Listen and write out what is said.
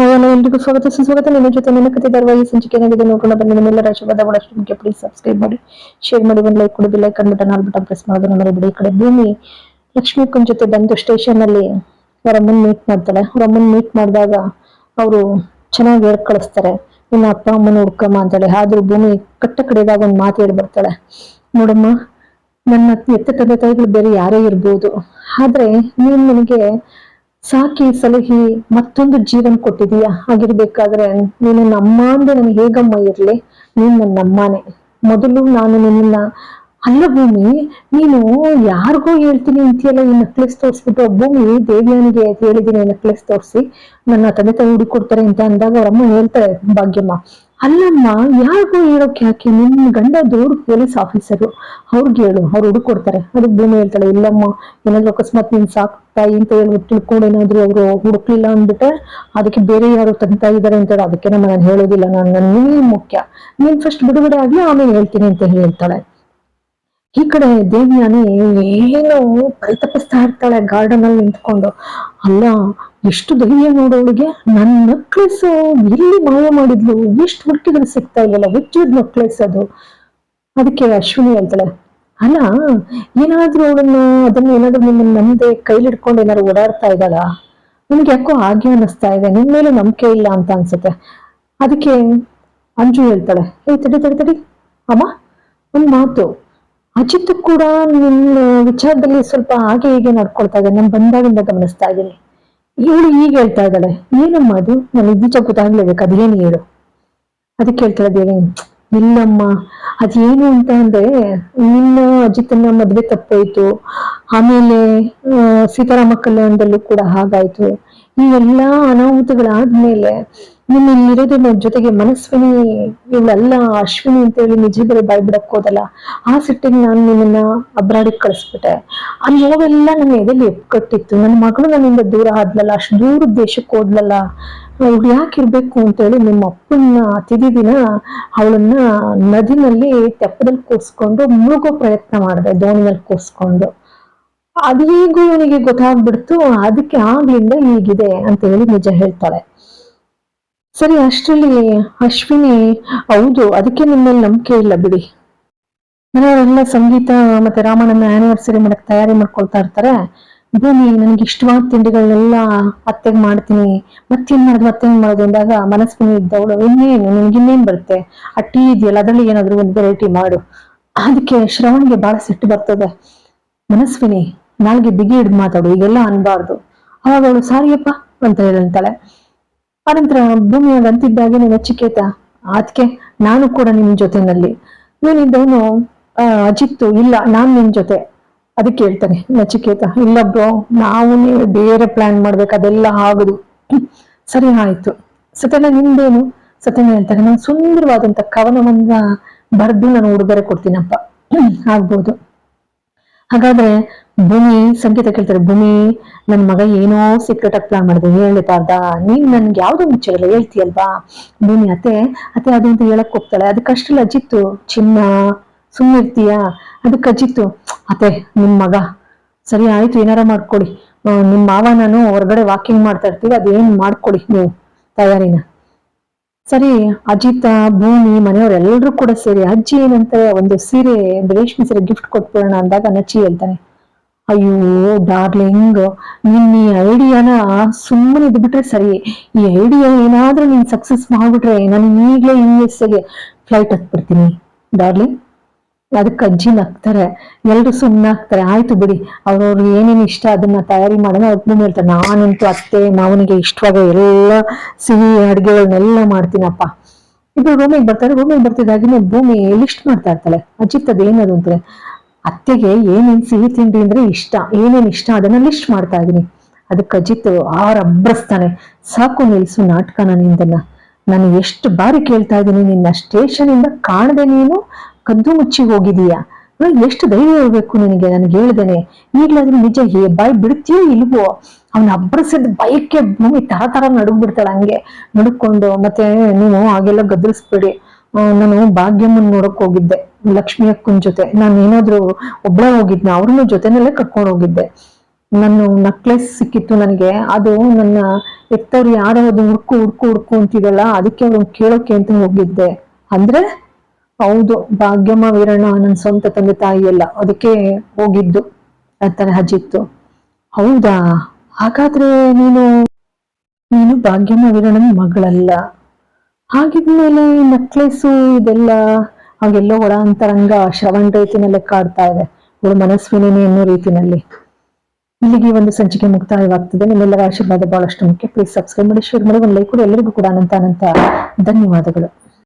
Hi hello ಎಲ್ರಿಗೂ ಸ್ವಾಗತ. ಸುಸ್ವಾಗತ. ನಿಮ್ಮ ಜೊತೆ ನನ್ನ ಕತೆ ಧಾರಾವಾಹಿ ಸಂಚಿಕೆ ಏನಾಗಿದೆ ನೋಡೋಣ ಬನ್ನಿ ನಿಮ್ಮೆಲ್ಲ ರಾಜ್ಯವಾದ ಬಹಳಷ್ಟು ಮುಖ್ಯ. ಪ್ಲೀಸ್ ಸಬ್ಸ್ಕ್ರೈಬ್ ಮಾಡಿ ಶೇರ್ ಮಾಡಿ, ಒಂದು ಲೈಕ್ ಕೊಡಿ like icon button all press ಮಾಡೋದನ್ನ ಮರಿಬೇಡಿ ಈ ಕಡೆ. ಭೂಮಿ ಲಕ್ಷ್ಮೀಕನ್ ಜೊತೆ ಬಂದು ಸ್ಟೇಷನ್ ಅಲ್ಲಿ ಅವರ ಅಮ್ಮನ್ ಮೀಟ್ ಮಾಡ್ತಾಳೆ ಅವ್ರ ಅಮ್ಮನ್ ಮೀಟ್ ಮಾಡಿದಾಗ ಅವರು ಚೆನ್ನಾಗಿ ಹೇಳ್ ಕಳಿಸ್ತಾರೆ. ನಿನ್ನ ಅಪ್ಪ, ಅಮ್ಮನ ಹುಡ್ಕಮ್ಮ ಅಂತಾಳೆ. ಆದ್ರೂ ಭೂಮಿ ಕಟ್ಟ ಕಡೆದಾಗ ಒಂದು ಮಾತು ಹೇಳಿ ಬರ್ತಾಳೆ. ನೋಡಮ್ಮ, ನನ್ನ ಎತ್ತ ತಂದೆ ತಾಯಿಗಳು ಬೇರೆ ಯಾರೇ ಇರ್ಬೋದು. ಆದ್ರೆ ನೀನ್ ನನಗೆ ಸಾಕಿ ಸಲಹಿ ಮತ್ತೊಂದು ಜೀವನ್ ಕೊಟ್ಟಿದೀಯ ಹಾಗಿರ್ಬೇಕಾದ್ರೆ ನೀನು ನಮ್ಮ ಅಂದ್ರೆ ನನಗೆ ಹೇಗಮ್ಮ ಇರ್ಲಿ? ನೀನ್ ನನ್ನ ಅಮ್ಮನೇ. ಮೊದಲು ನಾನು ನಿನ್ನ ಅಲ್ಲ ಭೂಮಿ, ನೀನು ಯಾರಿಗೋ ಹೇಳ್ತೀನಿ ಅಂತೀಯಲ್ಲ ಈ ನೆಕ್ಲೆಸ್ ತೋರಿಸ್ಬಿಟ್ಟು? ಭೂಮಿ, ದೇವಿಯನಿಗೆ ಹೇಳಿದೀನಿ ನೆಕ್ಲೆಸ್ ತೋರಿಸಿ. ನನ್ನ ತಂದೆ ತಾಯಿ ಹುಡುಕಿ ಕೊಡ್ತಾರೆ ಅಂತ ಅಂದಾಗ ಅವರಮ್ಮ ಹೇಳ್ತಾರೆ, ಭಾಗ್ಯಮ್ಮ ಅಲ್ಲಮ್ಮ, ಯಾರಿಗೂ ಹೇಳೋಕೆ ಯಾಕೆ ನಿಮ್ಮ ಗಂಡ ದೊಡ್ಡ ಪೊಲೀಸ್ ಆಫೀಸರು. ಅವ್ರಿಗೆ ಹೇಳು, ಅವ್ರು ಹುಡುಕ್ ಕೊಡ್ತಾರೆ. ಅದಕ್ಕೆ ಭೂಮಿ ಹೇಳ್ತಾಳೆ, ಇಲ್ಲಮ್ಮ, ಏನಾದ್ರು ಅಕಸ್ಮಾತ್ ನೀನ್ ಸಾಕು, ತಾಯಿ ಅಂತ ಹೇಳ್ಬಿಟ್ಟು ತಿಳ್ಕೊಂಡು ಏನಾದ್ರು ಅವರು ಹುಡುಕ್ಲಿಲ್ಲ ಅಂದ್ಬಿಟ್ರೆ ಅದಕ್ಕೆ ಬೇರೆ ಯಾರು ತಂತಾ ಇದ್ದಾರೆ ಅಂತ ಹೇಳಿ ಅದಕ್ಕೆ ನಮ್ಮ ನಾನು ಹೇಳೋದಿಲ್ಲ. ನಾನು ನನಗೆ ಮುಖ್ಯ. ನೀನ್ ಫಸ್ಟ್ ಬಿಡುಗಡೆ ಆಗ್ಲಿ, ಆಮೇಲೆ ಹೇಳ್ತೀನಿ ಅಂತ ಹೇಳ್ತಾಳೆ. ಈ ಕಡೆ ದೇವಿಯಾನಿ ಏನು ಪರಿತಪಿಸ್ತಾ ಇರ್ತಾಳೆ ಗಾರ್ಡನ್ ಅಲ್ಲಿ ನಿಂತ್ಕೊಂಡು. ಅಲ್ಲ ಎಷ್ಟು ಧೈರ್ಯ ನೋಡೋಳಿಗೆ? ನನ್ನ ನಕ್ಲೆಸ್ ಎಲ್ಲಿ ಮಾಯ ಮಾಡಿದ್ಲು? ಎಷ್ಟು ಹುಡುಕಿದ್ರೆ ಸಿಗ್ತಾ ಇಲ್ಲಲ್ಲ ವಿಚ್ಚಿದ್ ನಕ್ಲೆಸ್ ಅದು. ಅದಕ್ಕೆ ಅಶ್ವಿನಿ ಹೇಳ್ತಾಳೆ ಅಲ್ಲ, ಏನಾದ್ರೂ ಅವಳನ್ನ, ಅದನ್ನ ಏನಾದ್ರೂ ನಿಮ್ಮನ್ನ ಕೈಲಿ ಇಟ್ಕೊಂಡು ಏನಾದ್ರು ಓಡಾಡ್ತಾ ಇದ್ದಾಳ? ನಿಮ್ಗೆ ಯಾಕೋ ಹಾಗೆ ಅನ್ನಿಸ್ತಾ ಇದೆ, ನಿನ್ ಮೇಲೆ ನಂಬಿಕೆ ಇಲ್ಲ ಅಂತ ಅನ್ಸುತ್ತೆ. ಅದಕ್ಕೆ ಅಂಜು ಹೇಳ್ತಾಳೆ ಏ ತಡಿ ತಡಿ ತಡಿ. ಅಮ್ಮ, ಒಂದ್ ಮಾತು. ಅಜಿತ್ ಕೂಡ ನಿನ್ನ ವಿಚಾರದಲ್ಲಿ ಸ್ವಲ್ಪ ಹಾಗೆ ಹೀಗೆ ನಡ್ಕೊಳ್ತಾ ಇದ್ದಾನೆ ನಾನು ಬಂದಾಗಿಂದ ಗಮನಿಸ್ತಾ ಇದ್ದೀನಿ. ಇವಳು ಈಗ ಹೇಳ್ತಾ ಇದ್ದಾಳೆ. ಏನಮ್ಮ ಅದು ನಾನು ಇದ್ದಿಚ ಗೊತ್ತಾಗ್ಲೇಬೇಕು ಅದೇನು ಹೇಳು? ಅದಕ್ಕೆ ಹೇಳ್ತಾಳೆ ದೇವಿ ಇಲ್ಲಮ್ಮ, ಅದೇನು ಅಂತ ಅಂದ್ರೆ, ನಿನ್ನ ಅಜಿತನ ಮದ್ವೆ ತಪ್ಪೋಯ್ತು. ಆಮೇಲೆ ಸೀತಾರಾಮ ಕಲ್ಯಾಣದಲ್ಲೂ ಕೂಡ ಹಾಗಾಯ್ತು. ಈ ಎಲ್ಲಾ ಅನಾಹುತಗಳಾದ್ಮೇಲೆ ಇಲ್ಲಿರೋದು ನನ್ನ ಜೊತೆಗೆ ಮನಸ್ವಿನಿ ಇವಳೆಲ್ಲ ಅಶ್ವಿನಿ ಅಂತ ಹೇಳಿ ನಿಜ ಬರೀ ಬಿಡಕ್ ಹೋದಲ್ಲ, ಆ ಸಿಟ್ಟಿಗೆ ನಾನು ನಿಮ್ಮನ್ನ ಅಬ್ರಾಡಿಗೆ ಕಳಿಸ್ಬಿಟ್ಟೆ. ಆ ನೋವೆಲ್ಲ ನನ್ನ ಎದೆಲಿ ಎಪ್ಕಟ್ಟಿತ್ತು. ನನ್ನ ಮಗಳು ನನ್ನಿಂದ ದೂರ ಆದ್ಲಲ್ಲ, ಅಷ್ಟು ದೂರ ದೇಶಕ್ಕೆ ಹೋದ್ಲಲ್ಲ ಅವ್ಳು ಯಾಕೆ ಇರ್ಬೇಕು ಅಂತ ಹೇಳಿ ನಿಮ್ಮ ಅಪ್ಪನ ಅತಿಥಿ ದಿನ ಅವಳನ್ನ ನದಿನಲ್ಲಿ ತೆಪ್ಪದಲ್ಲಿ ಕೂಸ್ಕೊಂಡು ಮುಳುಗೋ ಪ್ರಯತ್ನ ಮಾಡಿದೆ ದೋಣಿನಲ್ಲಿ ಕೂರ್ಸ್ಕೊಂಡು. ಅದು ಹೇಗೂ ಇವನಿಗೆ ಗೊತ್ತಾಗ್ಬಿಡ್ತು, ಅದಕ್ಕೆ ಆಗ್ಲಿಂದ ಹೀಗಿದೆ ಅಂತ ಹೇಳಿ ನಿಜ ಹೇಳ್ತಾಳೆ. ಸರಿ, ಅಷ್ಟರಲ್ಲಿ ಅಶ್ವಿನಿ, ಹೌದು, ಅದಕ್ಕೆ ನಿಮ್ಮಲ್ಲಿ ನಂಬಿಕೆ ಇಲ್ಲ ಬಿಡಿ. ಮನೆಯವರೆಲ್ಲ ಸಂಗೀತ ಮತ್ತೆ ರಾಮಣ್ಣನ ಆನಿವರ್ಸರಿ ಮಾಡಕ್ ತಯಾರಿ ಮಾಡ್ಕೊಳ್ತಾ ಇರ್ತಾರೆ. ಭೂಮಿ, ನನಗೆ ಇಷ್ಟವಾದ ತಿಂಡಿಗಳನ್ನೆಲ್ಲ ಅತ್ತೆಗೆ ಮಾಡ್ತೀನಿ. ಮತ್ತೇನ್ ಮಾಡೋದು ಮತ್ತೇನ್ ಮಾಡೋದು ಅಂದಾಗ ಮನಸ್ವಿನಿ ಇದ್ದವಳು ಇನ್ನೇನು ನಿನ್ಗಿನ್ನೇನ್ ಬರುತ್ತೆ? ಆ ಟೀ ಇದೆಯಲ್ಲ, ಅದ್ರಲ್ಲಿ ಏನಾದ್ರು ಒಂದು ವೆರೈಟಿ ಮಾಡು. ಅದಕ್ಕೆ ಶ್ರವಣ್ಗೆ ಬಹಳ ಸಿಟ್ಟು ಬರ್ತದೆ. ಮನಸ್ವಿನಿ, ನಾಳೆಗೆ ಬಿಗಿ ಹಿಡ್ದು ಮಾತಾಡು, ಈಗೆಲ್ಲ ಅನ್ಬಾರ್ದು. ಅವಾಗ ಅವಳು, ಸಾರಿಯಪ್ಪ ಅಂತ ಹೇಳಂತಾಳೆ. ಆನಂತರ ಭೂಮಿಯಾಗ ಅಂತಿದ್ದಾಗೆ ನಚಿಕೇತ ಅದಕ್ಕೆ ನಾನು ಕೂಡ ನಿಮ್ ಜೊತೆನಲ್ಲಿ. ಇವನಿದ್ದವನು ಅಜಿತ್ತು ಇಲ್ಲ, ನಾನ್ ನಿನ್ ಜೊತೆ. ಅದಕ್ಕೆ ಹೇಳ್ತಾನೆ ನಚಿಕೇತ ಇಲ್ಲ ಬ್ರೋ, ನಾವು ಬೇರೆ ಪ್ಲಾನ್ ಮಾಡ್ಬೇಕು, ಅದೆಲ್ಲ ಆಗುದು. ಸರಿ ಆಯ್ತು. ಸತ್ಯನ ನಿಂದೇನು? ಸತ್ಯನ ಹೇಳ್ತಾನೆ, ನಾನು ಸುಂದರವಾದಂತ ಕವನವನ್ನ ಬರೆದು ನಾನು ಉಡುಗೊರೆ ಕೊಡ್ತೀನಪ್ಪ. ಆಗ್ಬೋದು. ಹಾಗಾದ್ರೆ ಭೂಮಿ ಸಂಗೀತ ಕೇಳ್ತಾರೆ, ಭೂಮಿ, ನನ್ ಮಗ ಏನೋ ಸೀಕ್ರೆಟ್ ಆಗಿ ಪ್ಲಾನ್ ಮಾಡಿದೆ ಹೇಳಿತಾರ್ದ ನೀನ್ ನನ್ಗೆ ಯಾವ್ದೋ ಮುಚ್ಚಲ್ಲ, ಹೇಳ್ತೀಯಲ್ವಾ? ಭೂಮಿ ಅತ್ತೆ ಅತ್ತೆ ಅದು ಅಂತ ಹೇಳಕ್ ಹೋಗ್ತಾಳೆ ಅದಕ್ಕಷ್ಟೆಲ್ಲ ಅಜ್ಜಿತ್ತು ಚಿನ್ನ ಸುಮ್ಮಿರ್ತೀಯ ಅದಕ್ಕೆ ಅಜ್ಜಿತ್ತು ಅತ್ತೆ ನಿಮ್ ಮಗ, ಸರಿ ಆಯ್ತು, ಏನಾರ ಮಾಡ್ಕೊಡಿ. ನಿಮ್ ಮಾವ ನಾನು ಹೊರಗಡೆ ವಾಕಿಂಗ್ ಮಾಡ್ತಾ ಇರ್ತೀವಿ, ಅದೇನ್ ಮಾಡ್ಕೊಡಿ ನೀವು, ತಯಾರಿನ. ಸರಿ ಅಜಿತ ಭೂಮಿ ಮನೆಯವರೆಲ್ಲರೂ ಕೂಡ ಸೇರಿ, ಅಜ್ಜಿ ಏನಂತಾರೆ, ಒಂದು ಸೀರೆ, ರೇಷ್ಮೆ ಸೀರೆ ಗಿಫ್ಟ್ ಕೊಟ್ಬಿಡೋಣ ಅಂದಾಗ ನಚ್ಚಿ ಹೇಳ್ತಾನೆ. ಅಯ್ಯೋ ಡಾರ್ಲಿಂಗ್ ನಿನ್ನ ಈ ಐಡಿಯಾನ ಸುಮ್ಮನೆ ಇದ್ಬಿಟ್ರೆ ಸರಿ. ಈ ಐಡಿಯಾ ಏನಾದ್ರೂ ನೀನ್ ಸಕ್ಸಸ್ ಮಾಡ್ಬಿಟ್ರೆ ನಾನು ಈಗಲೇ ಯು ಎಸ್ಗೆ ಫ್ಲೈಟ್ ಹತ್ಬಿಡ್ತೀನಿ. ಡಾರ್ಲಿಂಗ್ ಅದಕ್ಕೆ ಅಜ್ಜಿ ನಗ್ತಾರೆ, ಎಲ್ರು ಸುಮ್ಮನೆ ಹಾಕ್ತಾರೆ ಆಯ್ತು ಬಿಡಿ ಅವ್ರವ್ರಿಗೆ ಏನೇನು ಇಷ್ಟ ಅದನ್ನ ತಯಾರಿ ಮಾಡೋಣ. ಅವ್ರು ಹೇಳ್ತಾರೆ, ನಾನಂತೂ ಅತ್ತೆ, ಮಾವನಿಗೆ ಇಷ್ಟವಾಗ ಎಲ್ಲ ಸಿಹಿ ಅಡುಗೆಗಳನ್ನೆಲ್ಲ ಮಾಡ್ತೀನಪ್ಪ. ಇಬ್ರು ರೂಮಿಗೆ ಬರ್ತಾರೆ. ರೂಮಿಗೆ ಬರ್ತಿದ್ದಾಗಿನೇ ಭೂಮಿ ಲಿಸ್ಟ್ ಮಾಡ್ತಾ ಇರ್ತಾಳೆ. ಅಜಿತ್ ಅದೇನದು ಅಂತಾರೆ? ಅತ್ತೆಗೆ ಏನೇನ್ ಸಿಹಿ ತಿಂಡಿ ಅಂದ್ರೆ ಇಷ್ಟ, ಏನೇನ್ ಇಷ್ಟ ಅದನ್ನ ಲಿಸ್ಟ್ ಮಾಡ್ತಾ ಇದೀನಿ ಅದಕ್ಕೆ ಅಜಿತ್ ಆರಬ್ರಸ್ತಾನೆ ಸಾಕು ನಿಲ್ಸು ನಾಟಕನ ನಿಂದನ್ನ ನಾನು ಎಷ್ಟು ಬಾರಿ ಕೇಳ್ತಾ ಇದ್ದೀನಿ, ನಿನ್ನ ಸ್ಟೇಷನ್ ಇಂದ ಕಾಣದೆ ನೀನು ಕದ್ದು ಮುಚ್ಚಿ ಹೋಗಿದೀಯಾ ಎಷ್ಟು ಧೈರ್ಯ ಇರ್ಬೇಕು ನಿನಗೆ ನನಗೆ ಹೇಳ್ದೇನೆ. ಈಗ್ಲಾದ್ರೂ ನಿಜ ಹೇ, ಬಾಯ್ ಬಿಡ್ತೀಯೋ ಇಲ್ವೋ? ಅವನ ಅಬ್ಬರಿಸಿದ ಬೈಕ್ಗೆ ಭೂಮಿ ತರ ತರ ನಡುಗ್ ಬಿಡ್ತಾಳೆ ಹಂಗೆ. ನಡುಕೊಂಡು ಮತ್ತೆ ನೀವು ಹಾಗೆಲ್ಲ ಗದರಿಸ್ಬೇಡಿ. ನಾನು ಭಾಗ್ಯಮ್ಮನ್ ನೋಡಕ್ ಹೋಗಿದ್ದೆ. ಲಕ್ಷ್ಮಿ ಅಕ್ಕನ್ ಜೊತೆ. ನಾನು ಏನಾದ್ರು ಒಬ್ಳೆ ಹೋಗಿದ್ನ, ಅವ್ರನ್ನ ಜೊತೆನಲ್ಲೇ ಕರ್ಕೊಂಡು ಹೋಗಿದ್ದೆ. ನನ್ನ ನಕ್ಲೆಸ್ ಸಿಕ್ಕಿತ್ತು ನನಗೆ. ಅದು ನನ್ನ ಎತ್ತವ್ರು ಯಾರೋ ಅದು ಹುಡ್ಕು ಹುಡ್ಕು ಹುಡ್ಕು ಅಂತಿದಲ್ಲ ಅದಕ್ಕೆ ಅವ್ರು ಕೇಳೋಕೆ ಅಂತ ಹೋಗಿದ್ದೆ. ಅಂದ್ರೆ, ಹೌದು, ಭಾಗ್ಯಮ್ಮ, ವೀರಣ್ಣ ನನ್ನ ಸ್ವಂತ ತಂದೆ ತಾಯಿ ಎಲ್ಲ, ಅದಕ್ಕೆ ಹೋಗಿದ್ದು ಅಂತಾನೆ ಹಜ್ಜಿತ್ತು ಹೌದಾ? ಹಾಗಾದ್ರೆ ನೀನು ನೀನು ಭಾಗ್ಯಮ್ಮ, ವೀರಣ್ಣನ ಮಗಳಲ್ಲ. ಹಾಗಿದ್ಮೇಲೆ ನಕ್ಲೆಸ್ ಇದೆಲ್ಲ ಹಾಗೆಲ್ಲೋ ಒಳ ಅಂತರಂಗ ಶ್ರವಣ ರೀತಿನಲ್ಲೇ ಕಾಡ್ತಾ ಇದೆ. ಅವಳು ಮನಸ್ವಿನೇ ಅನ್ನೋ ರೀತಿನಲ್ಲಿ ಇಲ್ಲಿಗೆ ಒಂದು ಸಂಚಿಕೆ ಮುಕ್ತಾಯವಾಗ್ತದೆ. ನಿಮ್ಮೆಲ್ಲರ ಆಶೀರ್ವಾದ ಬಹಳಷ್ಟು ಮುಖ್ಯ. ಪ್ಲೀಸ್ ಸಬ್ಸ್ಕ್ರೈಬ್ ಮಾಡಿ ಶೇರ್ ಮಾಡಿ, ಒಂದು ಲೈಕ್ ಕೊಡಿ. ಎಲ್ಲರಿಗೂ ಕೂಡ ಅನಂತ ಅನಂತ ಧನ್ಯವಾದಗಳು.